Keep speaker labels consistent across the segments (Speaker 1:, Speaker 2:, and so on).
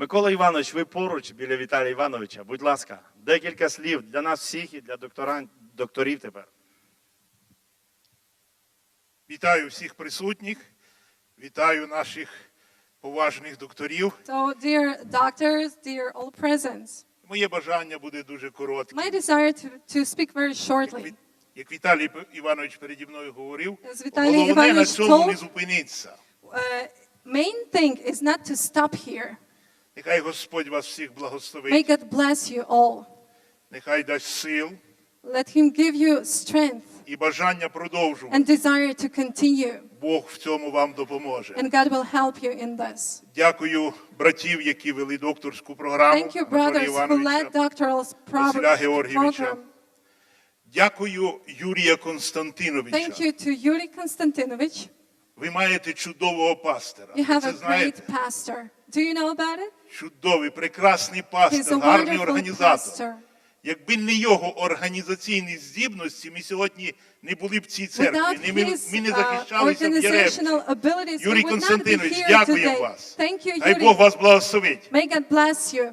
Speaker 1: Микола Іванович, ви поруч біля Віталія Івановича. Будь ласка, декілька слів для нас всіх і для докторан... докторів тепер.
Speaker 2: Вітаю всіх присутніх, вітаю наших поважних докторів.
Speaker 3: So, dear doctors, dear all presents,
Speaker 2: Моє бажання буде дуже коротке.
Speaker 3: my desire to, to speak very
Speaker 2: Як,
Speaker 3: shortly.
Speaker 2: Як Віталій Іванович переді мною говорив, головне на цьому не зупинитися.
Speaker 3: Uh, main thing is not to stop here.
Speaker 2: Нехай Господь вас всіх
Speaker 3: May
Speaker 2: благословить,
Speaker 3: God bless you all.
Speaker 2: нехай дасть сил
Speaker 3: Let Him give you strength
Speaker 2: і бажання продовжувати.
Speaker 3: and desire to continue.
Speaker 2: Бог в цьому вам допоможе.
Speaker 3: And God will help you in this.
Speaker 2: Дякую братів, які вели докторську програму.
Speaker 3: Thank you,
Speaker 2: Анатолія
Speaker 3: brothers who
Speaker 2: Івановича.
Speaker 3: led doctoral pro-
Speaker 2: Василя Георгійовича.
Speaker 3: program.
Speaker 2: Дякую Юрія Константиновича.
Speaker 3: Thank you to Yuri Konstantinovich.
Speaker 2: Ви маєте чудового пастора.
Speaker 3: You
Speaker 2: Ви
Speaker 3: have
Speaker 2: це
Speaker 3: a great
Speaker 2: знаєте?
Speaker 3: pastor. Do you know about it?
Speaker 2: Чудовий, прекрасний
Speaker 3: He's
Speaker 2: пастор, гарний
Speaker 3: wonderful
Speaker 2: організатор.
Speaker 3: pastor.
Speaker 2: Якби не його організаційні здібності, ми сьогодні не були б в цій церкві.
Speaker 3: Without
Speaker 2: ми,
Speaker 3: his
Speaker 2: ми не
Speaker 3: uh,
Speaker 2: захищалися в Єревці.
Speaker 3: organizational abilities, we
Speaker 2: Юрій
Speaker 3: would not be
Speaker 2: Константинович,
Speaker 3: here
Speaker 2: дякуємо
Speaker 3: today.
Speaker 2: вас.
Speaker 3: Thank you,
Speaker 2: Хай Бог
Speaker 3: Yuri.
Speaker 2: вас благословить.
Speaker 3: May God bless you.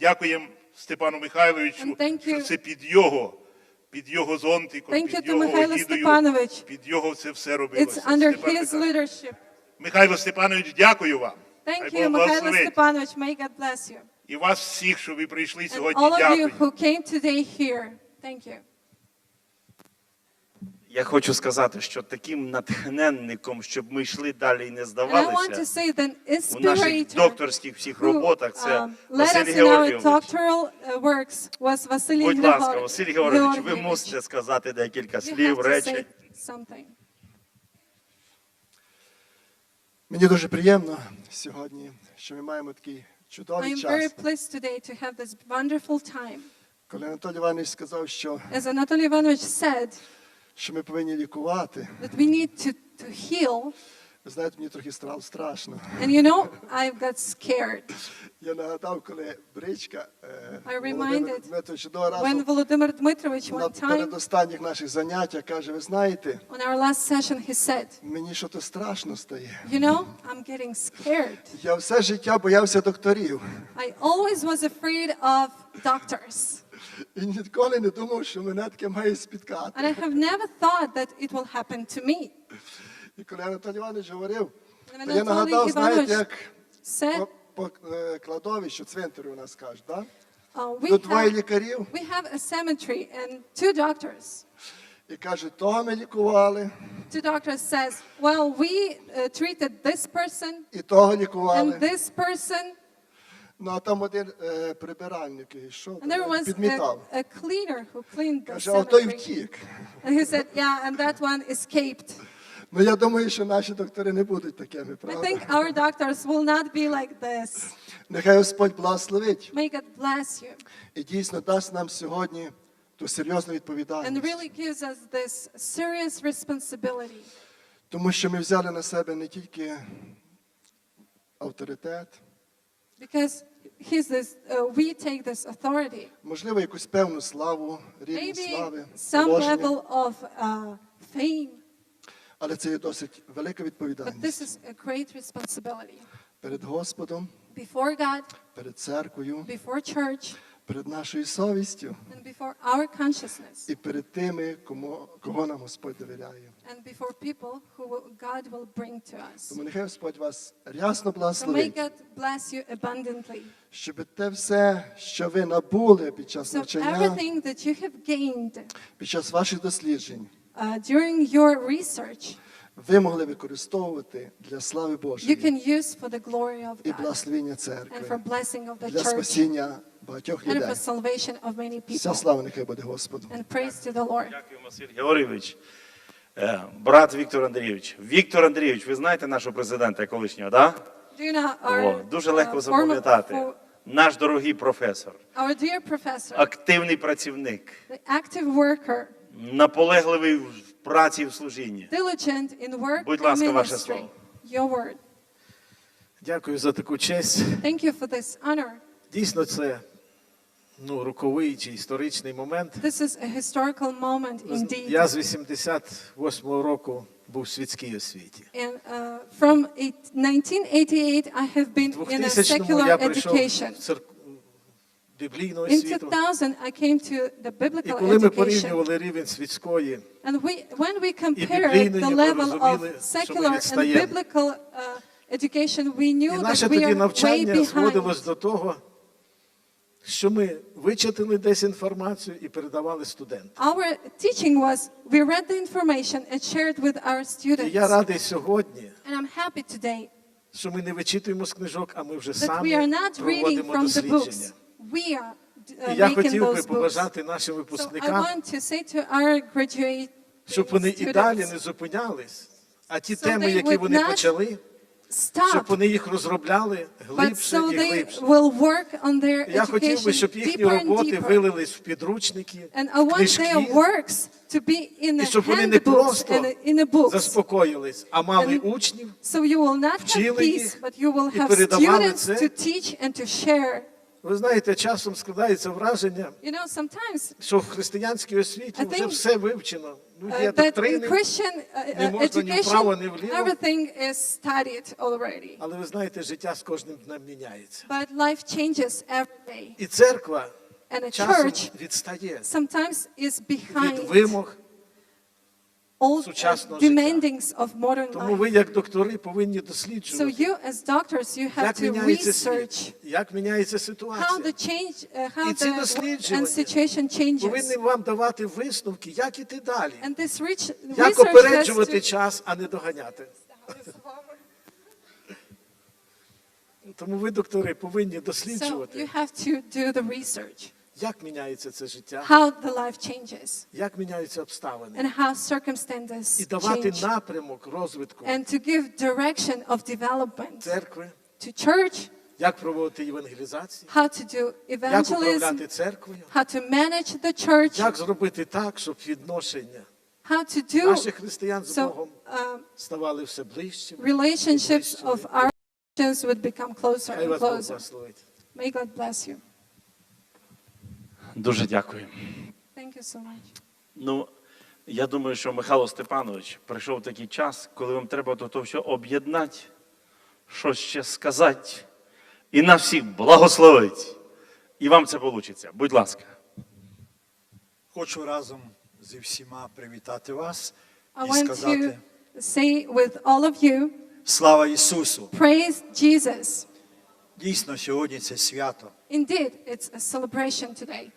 Speaker 2: Дякуємо Степану Михайловичу,
Speaker 3: And thank
Speaker 2: що це під його, під його зонтиком,
Speaker 3: Thank you
Speaker 2: під
Speaker 3: to
Speaker 2: його
Speaker 3: Михайло
Speaker 2: огідою,
Speaker 3: Степанович.
Speaker 2: під його це все робилося.
Speaker 3: It's under
Speaker 2: Степан
Speaker 3: his
Speaker 2: Михайлович.
Speaker 3: leadership.
Speaker 2: Михайло Степанович, дякую вам. Хай
Speaker 3: Thank
Speaker 2: Бог
Speaker 3: you, Mikhailo
Speaker 2: благословить.
Speaker 3: Stepanovich. May God bless you.
Speaker 2: І вас всіх, що ви прийшли
Speaker 3: And
Speaker 2: сьогодні,
Speaker 3: all of you
Speaker 2: дякую.
Speaker 3: who came today here, thank you.
Speaker 1: Я хочу сказати, що таким натхненником, щоб ми йшли далі і не
Speaker 3: And I want to
Speaker 1: здавалися, у наших докторських всіх роботах це
Speaker 3: um,
Speaker 1: Василь Георгійович.
Speaker 3: doctoral works was Vasily
Speaker 1: Будь ласка. Василь Георгійович, ви мусите сказати декілька слів, речень.
Speaker 4: Мені дуже приємно сьогодні, що ми маємо такий
Speaker 3: I
Speaker 4: чудовий
Speaker 3: am very
Speaker 4: час.
Speaker 3: pleased today to have this wonderful time.
Speaker 4: Коли Анатолій Іванович сказав, що,
Speaker 3: As Anatoly Ivanovich said,
Speaker 4: що ми повинні лікувати,
Speaker 3: that we need to, to heal.
Speaker 4: ви знаєте, мені трохи стало страшно.
Speaker 3: And you know, I got scared
Speaker 4: Я нагадав, коли бричка е,
Speaker 3: I
Speaker 4: Володимир
Speaker 3: reminded
Speaker 4: Дмитрович одного
Speaker 3: when Volodymyr
Speaker 4: на
Speaker 3: one time
Speaker 4: передостанніх наших заняттях каже, ви знаєте,
Speaker 3: on our last session he said,
Speaker 4: мені що то страшно стає.
Speaker 3: you know, I'm getting scared.
Speaker 4: Я все життя боявся докторів
Speaker 3: I always was afraid of doctors.
Speaker 4: І ніколи не думав, що мене таке має спіткати.
Speaker 3: And I have never thought that it will happen to me.
Speaker 4: І коли Анатолій Іванович говорив, то я нагадав, знаєте, як
Speaker 3: said,
Speaker 4: по, по е, кладовищу, цвинтарю у нас кажуть, да?
Speaker 3: uh, we,
Speaker 4: Тут двоє
Speaker 3: have,
Speaker 4: лікарів
Speaker 3: we have a cemetery and two doctors.
Speaker 4: і кажуть, того ми лікували,
Speaker 3: Two doctors says, well, we uh, treated this person
Speaker 4: і того
Speaker 3: and this person.
Speaker 4: Ну а там один е, прибиральник йшов,
Speaker 3: And there was a,
Speaker 4: підмітав.
Speaker 3: a cleaner who cleaned the
Speaker 4: Каже, а той
Speaker 3: cemetery.
Speaker 4: втік.
Speaker 3: And he said, yeah, and that one escaped.
Speaker 4: Ну я думаю, що наші доктори не будуть такими,
Speaker 3: I
Speaker 4: правда?
Speaker 3: think our doctors will not be like this.
Speaker 4: Нехай Господь благословить
Speaker 3: May God bless you
Speaker 4: і дійсно дасть нам сьогодні ту серйозну
Speaker 3: and
Speaker 4: відповідальність.
Speaker 3: really gives us this serious responsibility
Speaker 4: Тому що ми взяли на себе не тільки авторитет,
Speaker 3: because he's this, uh, we take this authority.
Speaker 4: можливо, якусь певну славу, рівень
Speaker 3: Maybe
Speaker 4: слави,
Speaker 3: some
Speaker 4: положення,
Speaker 3: level of uh, fame,
Speaker 4: але це є досить велика
Speaker 3: but this is a great responsibility
Speaker 4: перед Господом,
Speaker 3: before God,
Speaker 4: перед церквою,
Speaker 3: before church,
Speaker 4: перед нашою совістю
Speaker 3: and before our consciousness,
Speaker 4: і перед тими, кому, кого нам Господь довіряє.
Speaker 3: and before people who will, God will bring to us.
Speaker 4: Тому нехай Господь вас рясно
Speaker 3: So may
Speaker 4: благословить,
Speaker 3: God bless you abundantly.
Speaker 4: щоб те все, що ви набули під час
Speaker 3: So
Speaker 4: навчання,
Speaker 3: everything that you have gained
Speaker 4: під час ваших досліджень,
Speaker 3: uh, during your research,
Speaker 4: ви могли використовувати для слави
Speaker 3: you can use for the glory of
Speaker 4: і
Speaker 3: God
Speaker 4: благословення
Speaker 3: and for blessing of the
Speaker 4: для
Speaker 3: church
Speaker 4: спасіння багатьох
Speaker 3: and for
Speaker 4: людей.
Speaker 3: salvation of many
Speaker 4: Вся
Speaker 3: people.
Speaker 4: слава нехай буде Господу.
Speaker 3: And praise to the Lord.
Speaker 1: Дякую, Василь Георгійович. Е, Брат Віктор Андрійович. Віктор Андрійович, ви знаєте нашого президента колишнього, так?
Speaker 3: Do you know
Speaker 1: Да?
Speaker 3: our,
Speaker 1: дуже легко
Speaker 3: uh, former-
Speaker 1: запам'ятати.
Speaker 3: for-
Speaker 1: Наш дорогий професор,
Speaker 3: our dear professor,
Speaker 1: активний працівник,
Speaker 3: the active worker,
Speaker 1: наполегливий в праці і в служінні.
Speaker 3: diligent in work
Speaker 1: Будь
Speaker 3: and
Speaker 1: ласка, ваше
Speaker 3: ministry.
Speaker 1: слово.
Speaker 3: Your word.
Speaker 5: Дякую за таку честь.
Speaker 3: Thank you for this honor.
Speaker 5: Дійсно, це ну, роковий чи історичний момент.
Speaker 3: This is a historical moment indeed.
Speaker 5: Я з 88-го року був в світській освіті.
Speaker 3: And uh, from eight, 1988, I have been in a secular education.
Speaker 5: біблійну
Speaker 3: In 2000, I came to the
Speaker 5: І коли ми порівнювали рівень світської
Speaker 3: And we, when we compared the level of secular and biblical uh, education, we knew that we
Speaker 5: тоді
Speaker 3: are way
Speaker 5: навчання зводилось до того, що ми вичитали десь інформацію і передавали студентам.
Speaker 3: Our teaching was we read the information and shared with our
Speaker 5: І я
Speaker 3: students.
Speaker 5: радий сьогодні,
Speaker 3: And I'm happy today
Speaker 5: що ми не вичитуємо з книжок, а ми вже
Speaker 3: that we
Speaker 5: самі
Speaker 3: are not reading
Speaker 5: проводимо
Speaker 3: from the books. We are uh,
Speaker 5: І я хотів би побажати нашим випускникам, щоб вони і далі не зупинялись, а ті
Speaker 3: So
Speaker 5: теми, які вони почали, щоб вони їх розробляли
Speaker 3: but
Speaker 5: глибше
Speaker 3: so
Speaker 5: і
Speaker 3: they
Speaker 5: глибше.
Speaker 3: will work on their
Speaker 5: Я хотів би, щоб їхні
Speaker 3: and
Speaker 5: роботи вилились в підручники,
Speaker 3: want
Speaker 5: книжки,
Speaker 3: their works to be in
Speaker 5: і щоб вони не просто заспокоїлись, а мали
Speaker 3: And
Speaker 5: учнів,
Speaker 3: So you will have
Speaker 5: вчили їх і передавали це. Ви знаєте, часом складається враження,
Speaker 3: You know, sometimes
Speaker 5: що в християнській освіті вже все вивчено. Ну,
Speaker 3: uh,
Speaker 5: є доктрини,
Speaker 3: uh,
Speaker 5: не можна ні вправо, ні вліво.
Speaker 3: everything is studied already.
Speaker 5: але ви знаєте, життя з кожним днем міняється.
Speaker 3: But life changes every day.
Speaker 5: І церква
Speaker 3: And a
Speaker 5: часом
Speaker 3: church
Speaker 5: відстає
Speaker 3: sometimes is
Speaker 5: від
Speaker 3: behind
Speaker 5: вимог.
Speaker 3: All uh,
Speaker 5: сучасного
Speaker 3: demandings of modern
Speaker 5: Тому ви, як доктори, повинні
Speaker 3: So you, as doctors, you have
Speaker 5: як
Speaker 3: to
Speaker 5: міняється
Speaker 3: research
Speaker 5: світ, як міняється
Speaker 3: how the change, uh, how
Speaker 5: І ці
Speaker 3: the and situation changes.
Speaker 5: Повинні вам давати висновки, як іти далі.
Speaker 3: And this rich,
Speaker 5: Як опереджувати
Speaker 3: to,
Speaker 5: час, а не доганяти. Тому ви, доктори, повинні
Speaker 3: so you have to do the research,
Speaker 5: як міняється це життя,
Speaker 3: how the life changes
Speaker 5: як міняються обставини,
Speaker 3: and how circumstances
Speaker 5: і давати
Speaker 3: change,
Speaker 5: напрямок розвитку
Speaker 3: and to give direction of development
Speaker 5: церкви,
Speaker 3: to church,
Speaker 5: як проводити євангелізацію,
Speaker 3: how to do
Speaker 5: як
Speaker 3: evangelism,
Speaker 5: управляти церквою,
Speaker 3: how to manage the church,
Speaker 5: як зробити так, щоб відношення
Speaker 3: how to do
Speaker 5: наших християн з
Speaker 3: so
Speaker 5: Богом
Speaker 3: um,
Speaker 5: ставали все ближчими.
Speaker 3: relationships of our Christians would become closer
Speaker 5: Хай
Speaker 3: and
Speaker 5: вас Бог
Speaker 3: closer.
Speaker 5: благословить.
Speaker 3: May God bless you.
Speaker 1: Дуже дякую.
Speaker 3: Thank you so much.
Speaker 1: Ну, я думаю, що Михайло Степанович прийшов такий час, коли вам треба то все об'єднати, щось ще сказати, і нас всіх благословити. І вам це вийде. Будь ласка.
Speaker 6: Хочу разом зі всіма привітати вас
Speaker 3: I
Speaker 6: і
Speaker 3: want to
Speaker 6: сказати
Speaker 3: say with all of you,
Speaker 6: слава Ісусу!
Speaker 3: praise Jesus.
Speaker 6: Дійсно, сьогодні це свято.
Speaker 3: Indeed, it's a celebration today.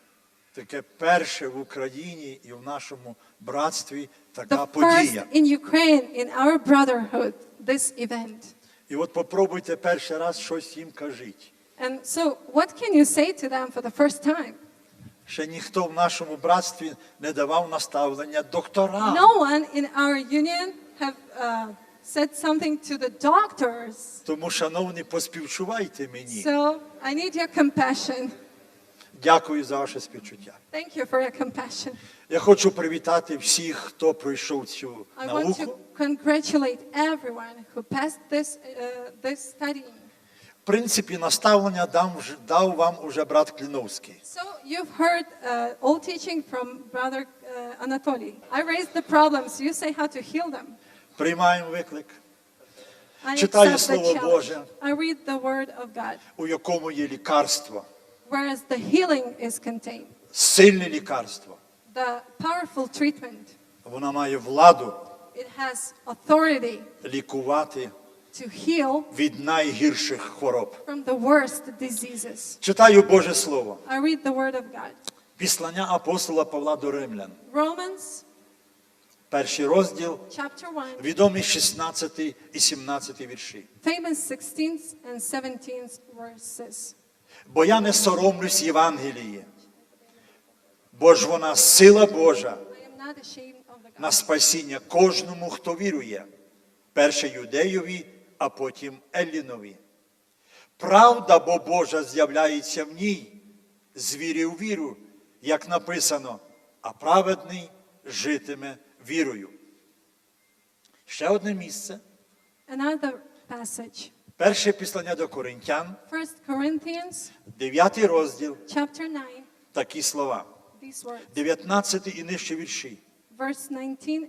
Speaker 6: Таке перше в Україні і в нашому братстві
Speaker 3: The
Speaker 6: така
Speaker 3: first
Speaker 6: подія.
Speaker 3: in Ukraine, in our brotherhood, this event.
Speaker 6: І от попробуйте перший раз щось їм кажіть.
Speaker 3: And so, what can you say to them for the first time?
Speaker 6: Ще ніхто в нашому братстві не давав наставлення доктора.
Speaker 3: No one in our union have uh, said something to the doctors.
Speaker 6: Тому, шановні, поспівчувайте мені.
Speaker 3: So I need your compassion.
Speaker 6: Дякую за ваше співчуття.
Speaker 3: Thank you for your compassion.
Speaker 6: Я хочу привітати всіх, хто пройшов цю
Speaker 3: I want to congratulate everyone who passed this, uh, this studying.
Speaker 6: В принципі, наставлення дам, вже- дав вам уже брат Кліновський.
Speaker 3: So you've heard uh, all teaching from Brother uh, Anatoly. I raised the problems. You say how to heal them.
Speaker 6: Приймаємо виклик,
Speaker 3: I
Speaker 6: Читаю
Speaker 3: accept the
Speaker 6: Слово
Speaker 3: challenge.
Speaker 6: Боже.
Speaker 3: I read the Word of God,
Speaker 6: у якому є лікарство,
Speaker 3: whereas the healing is contained.
Speaker 6: сильне лікарство.
Speaker 3: The powerful treatment,
Speaker 6: Вона має владу
Speaker 3: it has authority
Speaker 6: лікувати
Speaker 3: to heal
Speaker 6: від найгірших хвороб.
Speaker 3: from the worst diseases.
Speaker 6: Читаю Боже Слово.
Speaker 3: I read the Word of God.
Speaker 6: Післання апостола Павла до Римлян.
Speaker 3: Romans
Speaker 6: Перший розділ,
Speaker 3: chapter 1,
Speaker 6: відомі 16 і 17 вірші.
Speaker 3: famous 16th and 17th verses.
Speaker 6: Бо я не соромлюсь Євангелії, бо ж вона сила Божа на спасіння кожному, хто вірує, перше юдеєві, а потім Еллінові. Правда бо Божа з'являється в ній, з віри в віру, як написано, а праведний житиме вірою. Ще одне місце.
Speaker 3: Another passage,
Speaker 6: Перше післання до Коринтян,
Speaker 3: 1 Corinthians
Speaker 6: 9 розділ,
Speaker 3: chapter 9,
Speaker 6: такі слова.
Speaker 3: these words,
Speaker 6: 19 і нижче вірші.
Speaker 3: verse 19 and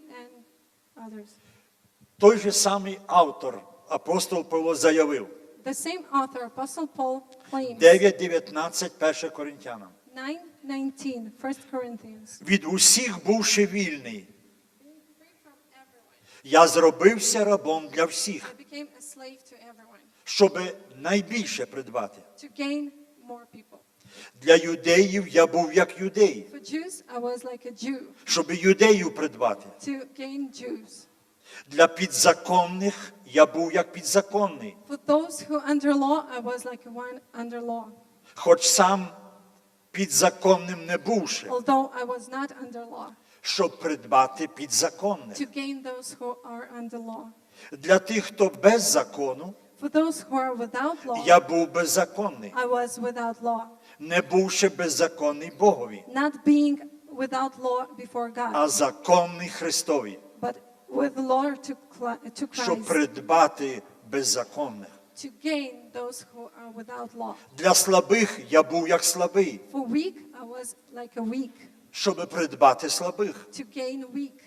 Speaker 3: others.
Speaker 6: Той же самий автор, апостол Павло, заявив
Speaker 3: The same author, Apostle Paul, claims
Speaker 6: 9.19 1 Коринтянам.
Speaker 3: 9:19, 1 Corinthians.
Speaker 6: Від усіх бувши вільний, я зробився рабом для всіх,
Speaker 3: I became a slave to everyone
Speaker 6: щоб найбільше придбати.
Speaker 3: to gain more people.
Speaker 6: Для юдеїв я був як юдей,
Speaker 3: For Jews, I was like a Jew
Speaker 6: щоб юдеїв придбати.
Speaker 3: to gain Jews.
Speaker 6: Для підзаконних я був як підзаконний,
Speaker 3: For those who under law, I was like one under law.
Speaker 6: хоч сам підзаконним не бувши,
Speaker 3: Although I was not under law,
Speaker 6: щоб придбати підзаконних.
Speaker 3: to gain those who are under law.
Speaker 6: Для тих, хто без закону,
Speaker 3: For those who are without law,
Speaker 6: я був беззаконний,
Speaker 3: I was without law,
Speaker 6: не бувши беззаконний Богові,
Speaker 3: not being without law before God,
Speaker 6: а законний Христові,
Speaker 3: but with law to, to
Speaker 6: щоб придбати беззаконних.
Speaker 3: to gain those who are without law.
Speaker 6: Для слабих я був як слабий,
Speaker 3: For weak, I was like a weak,
Speaker 6: щоб придбати слабих.
Speaker 3: to gain weak.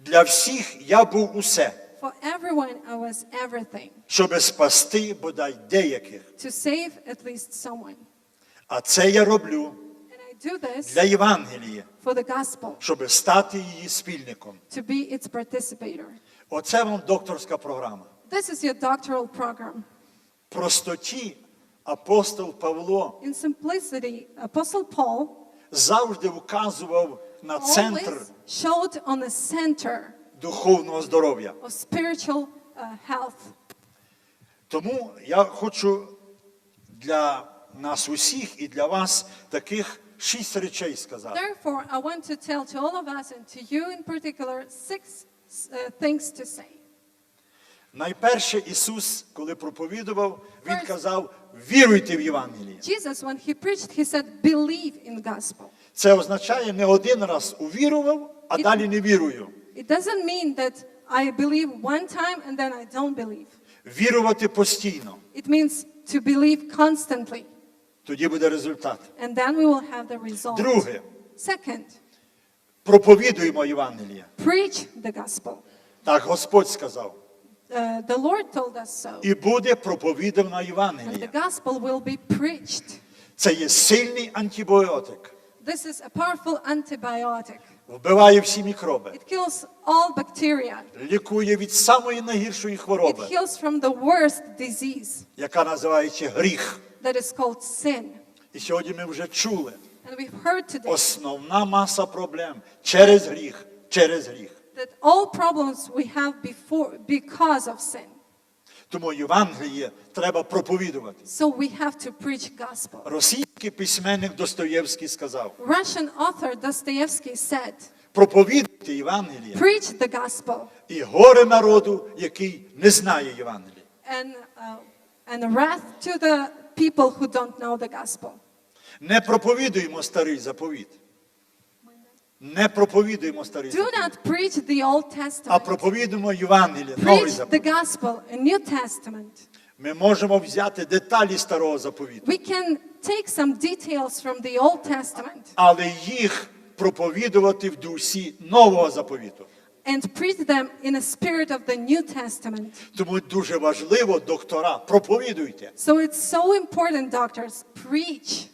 Speaker 6: Для всіх я був усе,
Speaker 3: everyone, I was everything,
Speaker 6: щоб спасти бодай деяких.
Speaker 3: to save at least someone.
Speaker 6: А це я роблю
Speaker 3: And I do this
Speaker 6: для Євангелія,
Speaker 3: for the gospel,
Speaker 6: щоб стати її спільником.
Speaker 3: to be its participator.
Speaker 6: Оце вам докторська програма.
Speaker 3: This is your doctoral program.
Speaker 6: Простоті апостол Павло
Speaker 3: In simplicity, Apostle Paul
Speaker 6: завжди вказував на центр
Speaker 3: always showed on the center
Speaker 6: духовного здоров'я.
Speaker 3: uh.
Speaker 6: Тому я хочу для нас усіх і для вас таких шість речей сказати.
Speaker 3: Therefore, I want to tell to all of us and to you in particular six uh, things to say.
Speaker 6: Найперше Ісус, коли проповідував, Він казав: віруйте в Євангеліє.
Speaker 3: Jesus, when he preached, he said, believe in gospel.
Speaker 6: Це означає не один раз увірував, а далі не вірую.
Speaker 3: It doesn't mean that I believe one time and then I don't believe.
Speaker 6: Вірувати постійно.
Speaker 3: It means to believe constantly,
Speaker 6: Тоді буде результат.
Speaker 3: and then we will have the result.
Speaker 6: Друге,
Speaker 3: Second,
Speaker 6: проповідуємо Євангеліє.
Speaker 3: preach the gospel.
Speaker 6: Так Господь сказав.
Speaker 3: Uh, the Lord told us so.
Speaker 6: І буде проповідана
Speaker 3: And the gospel will be preached.
Speaker 6: Це є сильний антибіотик.
Speaker 3: This is a powerful antibiotic.
Speaker 6: Вбиває всі мікроби.
Speaker 3: It kills all bacteria.
Speaker 6: Лікує від самої найгіршої
Speaker 3: It
Speaker 6: хвороби,
Speaker 3: heals from the worst disease
Speaker 6: яка називається гріх.
Speaker 3: that is called sin.
Speaker 6: І сьогодні ми вже чули.
Speaker 3: And we've heard today
Speaker 6: Основна маса проблем через гріх, через гріх.
Speaker 3: that all problems we have before because of sin.
Speaker 6: Тому Євангеліє треба проповідувати.
Speaker 3: So we have to preach gospel.
Speaker 6: Російський письменник Достоєвський сказав:
Speaker 3: Russian author Dostoevsky said,
Speaker 6: проповідуйте Євангеліє
Speaker 3: preach the gospel
Speaker 6: і горе народу, який не знає Євангелія.
Speaker 3: and, uh, and wrath to the people who don't know the gospel.
Speaker 6: Не проповідуємо старий заповіт. Не проповідуємо старий
Speaker 3: Do not preach the Old
Speaker 6: а
Speaker 3: Testament.
Speaker 6: проповідуємо Євангеліє, новий
Speaker 3: Preach the gospel, a New Testament.
Speaker 6: Ми можемо взяти деталі старого заповіту,
Speaker 3: We can take some details from the Old Testament
Speaker 6: але їх проповідувати в дусі нового заповіту.
Speaker 3: and preach them in a spirit of the New Testament.
Speaker 6: Тому дуже важливо, доктора, проповідуйте.
Speaker 3: So it's so important, doctors, preach.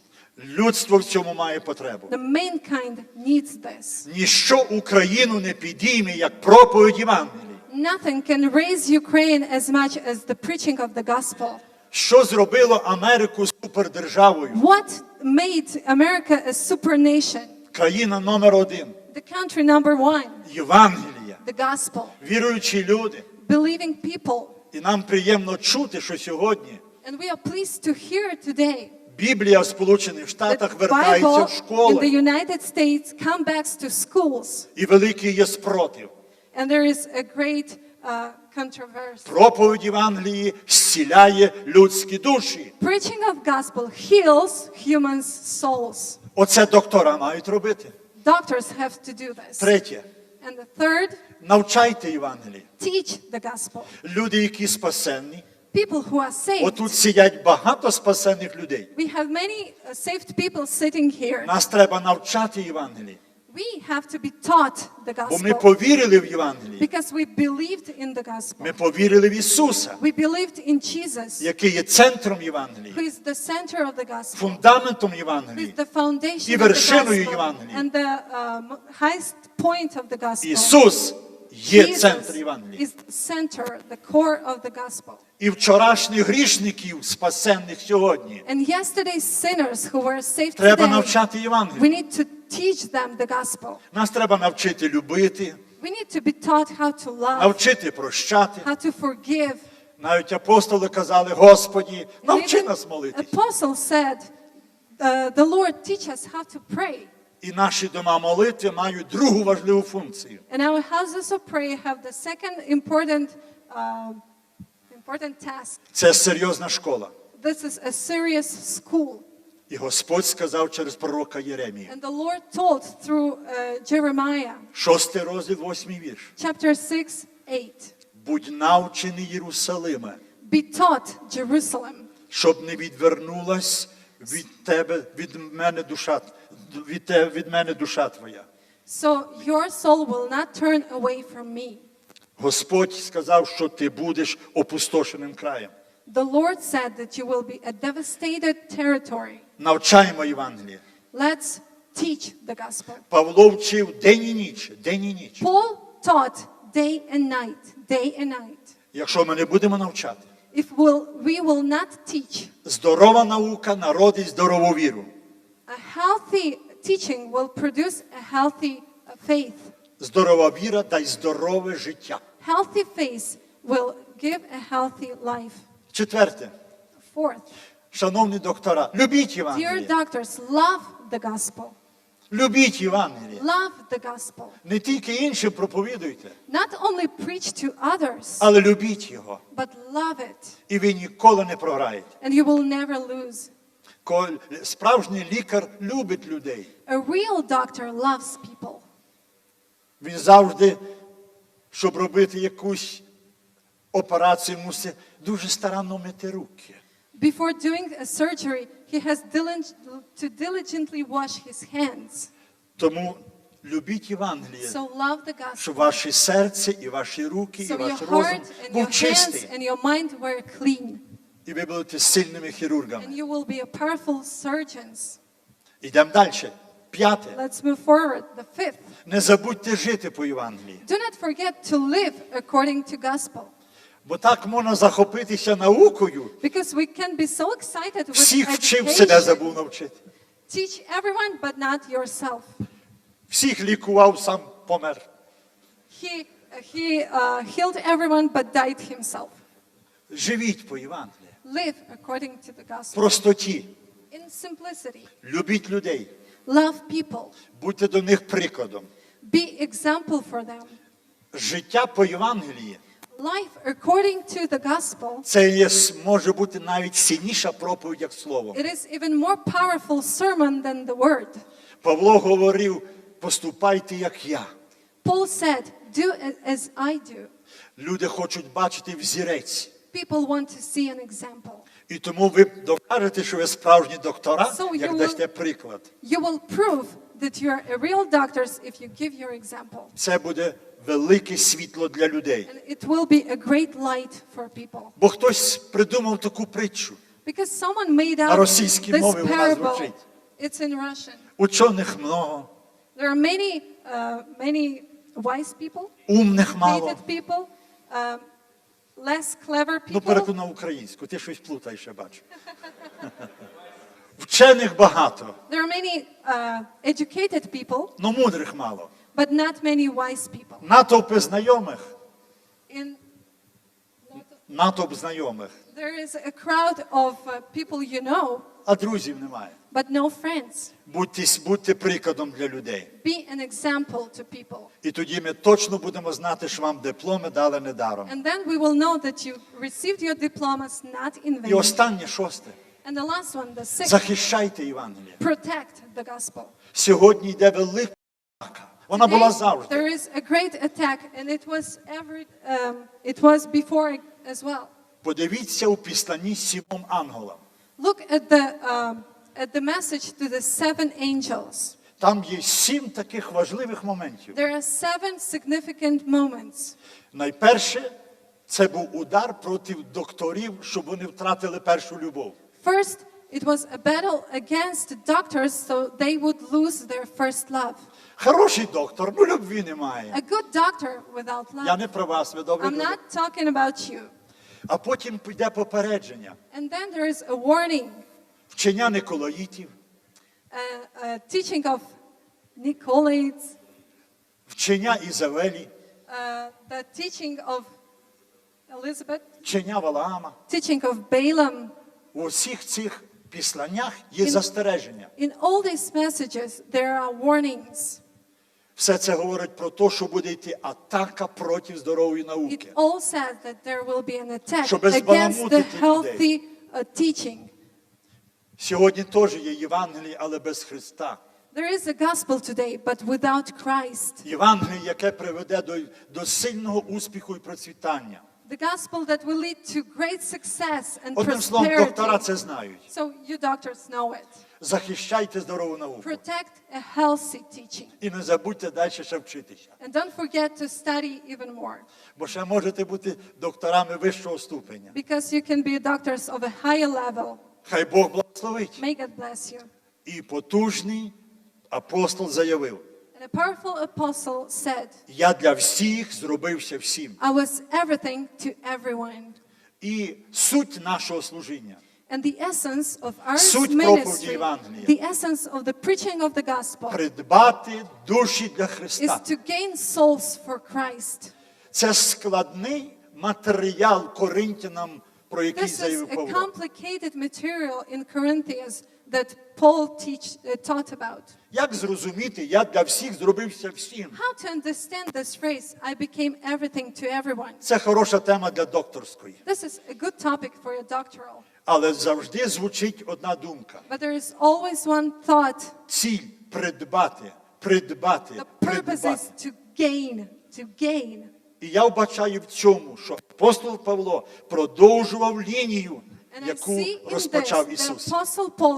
Speaker 6: Людство в цьому має потребу.
Speaker 3: The mankind needs this.
Speaker 6: Ніщо Україну не підійме, як проповідь Євангелії.
Speaker 3: Nothing can raise Ukraine as much as the preaching of the gospel.
Speaker 6: Що зробило Америку супердержавою?
Speaker 3: What made America a super nation?
Speaker 6: Країна номер один.
Speaker 3: The country number one,
Speaker 6: Євангелія.
Speaker 3: the gospel.
Speaker 6: Віруючі люди.
Speaker 3: Believing people.
Speaker 6: І нам приємно чути, що сьогодні
Speaker 3: And we are pleased to hear today
Speaker 6: Біблія в Сполучених Штатах вертається в
Speaker 3: in the. United States come back to schools.
Speaker 6: І великий є спротив.
Speaker 3: And there is a great uh.
Speaker 6: Проповідь Євангелії зціляє людські душі.
Speaker 3: Preaching of gospel heals humans' souls.
Speaker 6: Оце доктора мають робити.
Speaker 3: Doctors have to do this.
Speaker 6: Третє.
Speaker 3: And the third,
Speaker 6: Навчайте Євангелії.
Speaker 3: teach the gospel.
Speaker 6: Люди, які спасенні.
Speaker 3: People who are saved.
Speaker 6: Отут сидять багато спасенних людей.
Speaker 3: We have many uh, saved people sitting here.
Speaker 6: Нас треба навчати Євангелії.
Speaker 3: We have to be taught the
Speaker 6: Бо ми
Speaker 3: gospel
Speaker 6: повірили в Євангелії.
Speaker 3: because we believed in the gospel.
Speaker 6: Ми повірили в Ісуса,
Speaker 3: We believed in Jesus,
Speaker 6: який є центром
Speaker 3: who
Speaker 6: Євангелії,
Speaker 3: is the center of the gospel,
Speaker 6: фундаментом
Speaker 3: who is
Speaker 6: Євангелії.
Speaker 3: the foundation
Speaker 6: І
Speaker 3: of the
Speaker 6: вершиною
Speaker 3: gospel,
Speaker 6: Євангелії.
Speaker 3: and the um, highest point of the gospel.
Speaker 6: Ісус є центр Євангелії.
Speaker 3: is the center, the core of the gospel.
Speaker 6: І вчорашніх грішників, спасенних сьогодні,
Speaker 3: And yesterday's sinners who were saved
Speaker 6: треба
Speaker 3: today,
Speaker 6: навчати
Speaker 3: we
Speaker 6: Євангелію.
Speaker 3: need to teach them the gospel.
Speaker 6: Нас треба навчити любити,
Speaker 3: We need to be taught how to love,
Speaker 6: навчити прощати.
Speaker 3: how to forgive.
Speaker 6: Навіть апостоли казали, Господі, навчи нас молитись.
Speaker 3: Uh.
Speaker 6: І наші дома молитви мають другу важливу функцію.
Speaker 3: And our houses of prayer have the second important, uh, important task.
Speaker 6: Це серйозна школа.
Speaker 3: This is a serious school.
Speaker 6: І Господь сказав через пророка Єремію.
Speaker 3: And the Lord told through uh, Jeremiah,
Speaker 6: Шостий розділ, восьмий вірш.
Speaker 3: chapter 6, 8,
Speaker 6: Будь навчений Єрусалиме,
Speaker 3: Be taught, Jerusalem,
Speaker 6: щоб не відвернулась від тебе, від мене душа, від, те- від мене душа твоя.
Speaker 3: so your soul will not turn away from me.
Speaker 6: Господь сказав, що ти будеш опустошеним краєм.
Speaker 3: The Lord said that you will be a devastated territory.
Speaker 6: Навчаємо Євангеліє.
Speaker 3: Let's teach the gospel.
Speaker 6: Павло вчив день і ніч, день і ніч.
Speaker 3: Paul taught day and night, day and night.
Speaker 6: Якщо ми не будемо навчати,
Speaker 3: If we'll, we will not teach,
Speaker 6: здорова наука народить здорову віру.
Speaker 3: a healthy teaching will produce a healthy uh, faith.
Speaker 6: Здорова віра дасть здорове життя.
Speaker 3: Healthy faith will give a healthy life.
Speaker 6: Четверте,
Speaker 3: Fourth,
Speaker 6: шановні доктора, любіть
Speaker 3: dear doctors, love the gospel.
Speaker 6: Любіть Євангеліє.
Speaker 3: Love the gospel.
Speaker 6: Не тільки іншим проповідуйте,
Speaker 3: Not only preach to others,
Speaker 6: але любіть його.
Speaker 3: but love it.
Speaker 6: І ви ніколи не програєте.
Speaker 3: And you will never lose.
Speaker 6: Справжній лікар любить людей.
Speaker 3: A real doctor loves people.
Speaker 6: Він завжди, щоб робити якусь операцію, мусить дуже старанно мити руки.
Speaker 3: Before doing a surgery, he has to diligently wash his hands.
Speaker 6: Тому любіть Євангеліє,
Speaker 3: So love the gospel.
Speaker 6: щоб ваше серце і ваші руки,
Speaker 3: So your
Speaker 6: ваш розум був чистий.
Speaker 3: and your mind were clean.
Speaker 6: І ви будете сильними
Speaker 3: And you will be a powerful surgeons.
Speaker 6: Йдемо далі. П'яте.
Speaker 3: Let's move forward. The fifth.
Speaker 6: Не забудьте жити по Євангелії.
Speaker 3: Do not forget to live according to gospel.
Speaker 6: Бо так можна захопитися наукою.
Speaker 3: Because we can be so excited with
Speaker 6: Всіх вчив, себе забув навчити.
Speaker 3: Teach everyone, but not yourself.
Speaker 6: Всіх лікував, сам помер.
Speaker 3: He, he uh, healed everyone, but died himself.
Speaker 6: Живіть по Євангелії.
Speaker 3: Live according to the gospel.
Speaker 6: простоті.
Speaker 3: In simplicity.
Speaker 6: Любіть людей.
Speaker 3: Love people.
Speaker 6: Будьте до них прикладом.
Speaker 3: Be example for them.
Speaker 6: Життя по Євангелії
Speaker 3: Life according to the gospel.
Speaker 6: це є, може бути навіть сильніша проповідь, як слово.
Speaker 3: It is even more powerful sermon than the word.
Speaker 6: Павло говорив: поступайте, як я.
Speaker 3: Paul said, "Do as I do."
Speaker 6: Люди хочуть бачити взірець.
Speaker 3: People want to see an example.
Speaker 6: І тому ви докажете, що ви справжні доктора,
Speaker 3: So you
Speaker 6: як
Speaker 3: will-
Speaker 6: дасте приклад.
Speaker 3: You will prove that you are a real doctors if you give your example.
Speaker 6: Це буде велике світло для людей.
Speaker 3: And it will be a great light for people.
Speaker 6: Бо хтось придумав таку притчу.
Speaker 3: Because someone made
Speaker 6: На
Speaker 3: out
Speaker 6: російській
Speaker 3: this
Speaker 6: мові вона
Speaker 3: parable.
Speaker 6: звучить.
Speaker 3: It's in Russian.
Speaker 6: Учених много,
Speaker 3: There are many, uh, many wise people,
Speaker 6: умних мало.
Speaker 3: people, um, less clever
Speaker 6: Ну,
Speaker 3: people.
Speaker 6: перекладу на українську, ти щось плутаєш, я бачу. Вчених багато,
Speaker 3: There are many uh, educated people,
Speaker 6: але мудрих мало.
Speaker 3: but not many wise people.
Speaker 6: Натовпи знайомих,
Speaker 3: In,
Speaker 6: натовп знайомих,
Speaker 3: there is a crowd of uh, people you know,
Speaker 6: а друзів немає.
Speaker 3: But no friends.
Speaker 6: Будьте, будьте прикладом для людей.
Speaker 3: Be an example to people.
Speaker 6: І тоді ми точно будемо знати, що вам дипломи дали недаром.
Speaker 3: And then we will know that you received your diplomas not in
Speaker 6: І
Speaker 3: vain.
Speaker 6: останнє шосте.
Speaker 3: And the last one, the sixth,
Speaker 6: Захищайте Євангеліє.
Speaker 3: protect the gospel.
Speaker 6: Сьогодні йде велика атака. Вона була завжди.
Speaker 3: there is a great attack, and it was every, um, it was before as well.
Speaker 6: Подивіться у післанні сімом ангелам.
Speaker 3: Look at the um, the message to the seven angels.
Speaker 6: Там є сім таких важливих моментів.
Speaker 3: There are seven significant moments.
Speaker 6: Найперше, це був удар проти докторів, щоб вони втратили першу любов.
Speaker 3: First, it was a battle against doctors so they would lose their first love.
Speaker 6: Хороший доктор, ну любві немає.
Speaker 3: A good doctor without
Speaker 6: Я
Speaker 3: love.
Speaker 6: не про вас, ви добре.
Speaker 3: I'm not talking about you.
Speaker 6: А потім піде попередження.
Speaker 3: And then there is a warning,
Speaker 6: Вчення Николаїтів,
Speaker 3: a, a teaching of Nicolaits,
Speaker 6: вчення Ізавелі,
Speaker 3: uh, the teaching of Elizabeth,
Speaker 6: вчення Валаама.
Speaker 3: teaching of Balaam.
Speaker 6: У всіх цих післаннях є
Speaker 3: Ін-
Speaker 6: застереження.
Speaker 3: In all these messages, there are warnings.
Speaker 6: Все це говорить про те, що буде йти атака проти здорової
Speaker 3: It all says that there will be an attack against the healthy uh, teaching.
Speaker 6: Сьогодні теж є Євангеліє, але без Христа.
Speaker 3: There is a gospel today, but without Christ.
Speaker 6: Євангеліє, яке приведе до, до сильного успіху і процвітання.
Speaker 3: The gospel that will lead to great success and
Speaker 6: Одним словом, доктора це знають.
Speaker 3: So you doctors know it.
Speaker 6: Захищайте здорову науку.
Speaker 3: Protect a healthy teaching.
Speaker 6: І не забудьте далі ще вчитися.
Speaker 3: And don't forget to study even more.
Speaker 6: Бо ще можете бути докторами вищого ступеня.
Speaker 3: Because you can be doctors of a higher level.
Speaker 6: Хай Бог благословить.
Speaker 3: May God bless you.
Speaker 6: І потужний апостол заявив:
Speaker 3: And a powerful apostle said,
Speaker 6: Я для всіх зробився всім.
Speaker 3: I was everything to everyone.
Speaker 6: І суть нашого служіння
Speaker 3: And the essence of our
Speaker 6: Суть проповіді
Speaker 3: ministry,
Speaker 6: Євангелія.
Speaker 3: the essence of the preaching of the gospel,
Speaker 6: придбати душі для
Speaker 3: is
Speaker 6: Христа.
Speaker 3: to gain souls for Christ.
Speaker 6: Це складний матеріал Коринтянам, про який
Speaker 3: This is a
Speaker 6: Павло.
Speaker 3: complicated material in Corinthians that Paul teach, uh, taught about.
Speaker 6: Як зрозуміти, я для всіх зробився всім.
Speaker 3: How to understand this phrase, I became everything to everyone?
Speaker 6: Це хороша тема для докторської.
Speaker 3: This is a good topic for a doctoral.
Speaker 6: Але завжди звучить одна думка:
Speaker 3: But there is always one thought.
Speaker 6: ціль придбати, придбати,
Speaker 3: The purpose
Speaker 6: придбати.
Speaker 3: is to gain, to gain.
Speaker 6: І я вбачаю в цьому, що апостол Павло продовжував лінію, яку розпочав Ісус.
Speaker 3: Uh.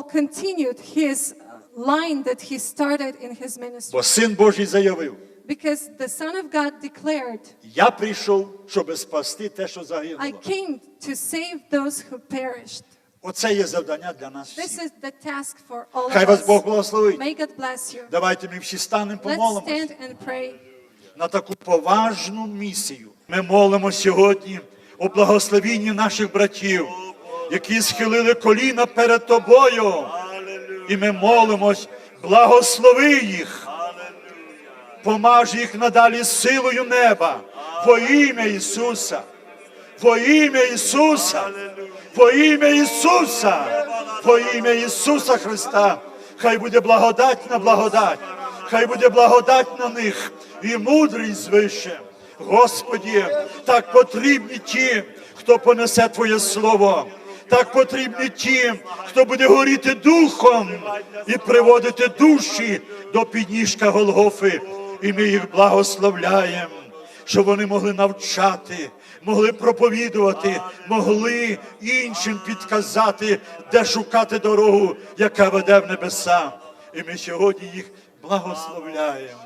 Speaker 6: Бо син Божий заявив:
Speaker 3: Because the Son of God declared,
Speaker 6: Я прийшов, щоб спасти те, що
Speaker 3: I came to save those who perished.
Speaker 6: Оце є завдання для нас
Speaker 3: This is the task for all
Speaker 6: Хай
Speaker 3: of
Speaker 6: вас Бог
Speaker 3: us.
Speaker 6: благословить.
Speaker 3: May God bless you.
Speaker 6: Давайте ми всі станемо,
Speaker 3: Let's stand and pray.
Speaker 6: На таку поважну місію. Ми молимо сьогодні о благословінні наших братів, які схилили коліна перед тобою. І ми молимось, благослови їх. Помаж їх надалі силою неба во ім'я Ісуса. Во ім'я Ісуса. Во ім'я Ісуса. Во ім'я Ісуса Христа. Хай буде благодать на благодать. Хай буде благодать на них і мудрість звище. Господі, так потрібні ті, хто понесе Твоє Слово. Так потрібні ті, хто буде горіти духом і приводити душі до підніжка Голгофи. І ми їх благословляємо, щоб вони могли навчати, могли проповідувати, могли іншим підказати, де шукати дорогу, яка веде в небеса. І ми сьогодні їх благословляємо.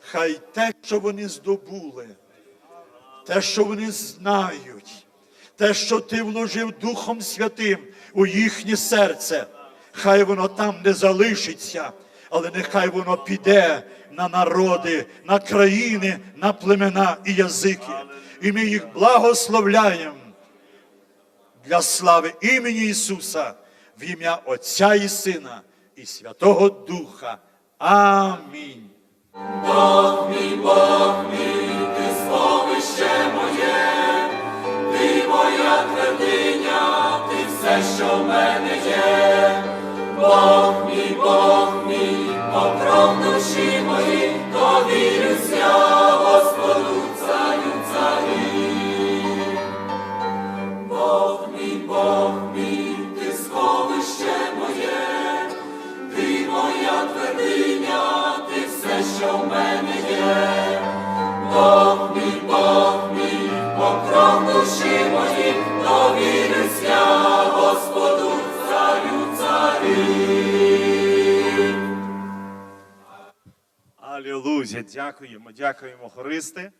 Speaker 6: Хай те, що вони здобули, те, що вони знають, те, що ти вложив Духом Святим у їхнє серце, хай воно там не залишиться, але нехай воно піде на народи, на країни, на племена і язики. І ми їх благословляємо для слави імені Ісуса в ім'я Отця і Сина і Святого Духа. Амінь.
Speaker 1: Бог мій, Бог мій, ти сховище моє, ти моя твердиня, ти все, що в мене є, Бог мій, Бог мій, покров Друзі, дякуємо, дякуємо, хористи.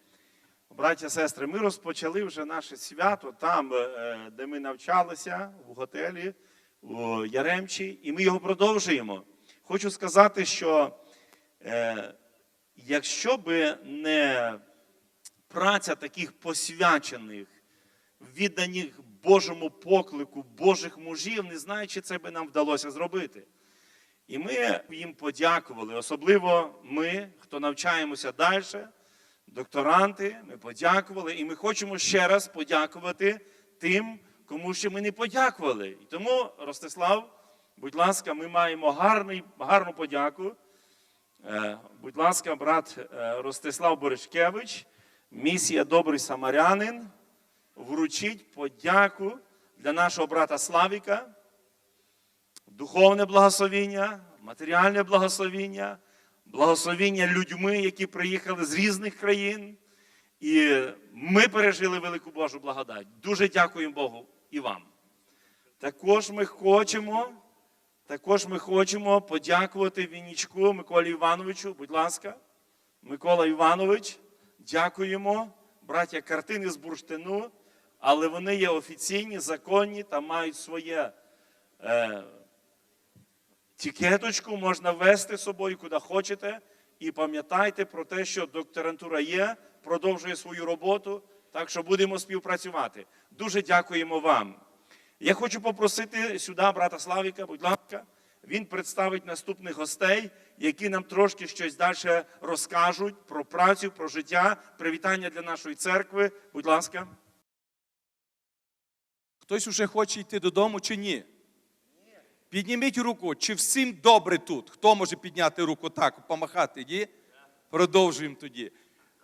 Speaker 1: Браття, сестри, ми розпочали вже наше свято там, е, де ми навчалися, в готелі у Яремчі, і ми його продовжуємо. Хочу сказати, що е, якщо би не праця таких посвячених, відданих Божому поклику, Божих мужів, не знаю, чи це би нам вдалося зробити. І ми їм подякували, особливо ми, хто навчаємося далі, докторанти, ми подякували. І ми хочемо ще раз подякувати тим, кому ще ми не подякували. І тому, Ростислав, будь ласка, ми маємо гарний, гарну подяку. Е, Будь ласка, брат е, Ростислав Боришкевич, місія Добрий Самарянин, вручить подяку для нашого брата Славіка духовне благословіння, матеріальне благословіння, благословіння людьми, які приїхали з різних країн. І ми пережили велику Божу благодать. Дуже дякуємо Богу і вам. Також ми хочемо, також ми хочемо подякувати Вінничку Миколі Івановичу. Будь ласка, Микола Іванович, дякуємо. Браття картини з бурштину, але вони є офіційні, законні та мають своє е, тікеточку, можна вести з собою куди хочете. І пам'ятайте про те, що докторантура є, продовжує свою роботу, так що будемо співпрацювати. Дуже дякуємо вам. Я хочу попросити сюди брата Славіка, будь ласка. Він представить наступних гостей, які нам трошки щось далі розкажуть про працю, про життя, привітання для нашої церкви. Будь ласка.
Speaker 7: Хтось уже хоче йти додому чи ні? Підніміть руку, чи всім добре тут? Хто може підняти руку так, помахати? Ні? Продовжуємо тоді.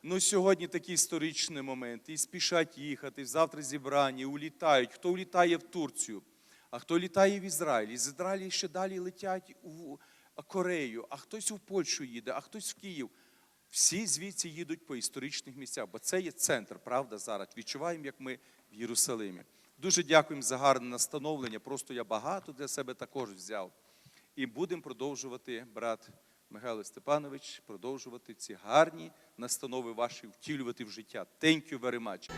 Speaker 7: Ну, сьогодні такий історичний момент. І спішать їхати, завтра зібрані, улітають. Хто улітає в Турцію, а хто літає в Ізраїль. З Ізраїлі ще далі летять у Корею, а хтось у Польщу їде, а хтось в Київ. Всі звідси їдуть по історичних місцях, бо це є центр, правда, зараз. Відчуваємо, як ми в Єрусалимі. Дуже дякуємо за гарне настановлення. Просто я багато для себе також взяв. І будемо продовжувати, брат Михайло Степанович, продовжувати ці гарні настанови ваші втілювати в життя. Thank you very much.